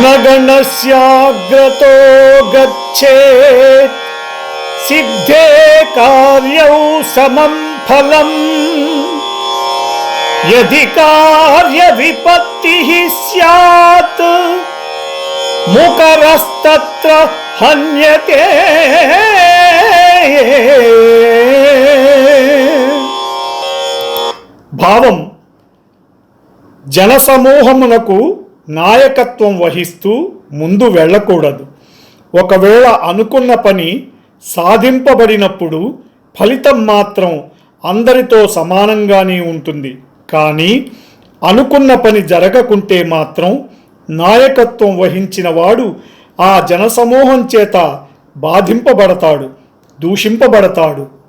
నగణస్యాగ్రతో గచ్చేత్ సిద్ధే కార్యౌ సమం ఫలం యది కార్య విపత్తి స్యాత్ ముకరస్తత్ర హన్యతే భావం జనసమూహమునకు నాయకత్వం వహిస్తూ ముందు వెళ్ళకూడదు. ఒకవేళ అనుకున్న పని సాధింపబడినప్పుడు ఫలితం మాత్రం అందరితో సమానంగానే ఉంటుంది. కానీ అనుకున్న పని జరగకుంటే మాత్రం నాయకత్వం వహించిన వాడు ఆ జనసమూహం చేత బాధింపబడతాడు దూషింపబడతాడు.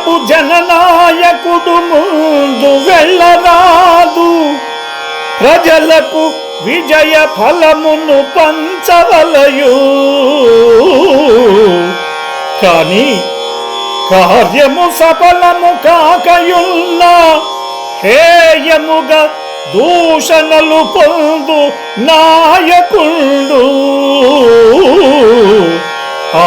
ప్రియపు జననాయకుడు ముందు వెళ్ళరాదు. ప్రజలకు విజయ ఫలమును పంచవలయు. కానీ కార్యము సఫలము కాకయున్నా హేయముగా దూషణలు పొందు నాయకుండు ఆ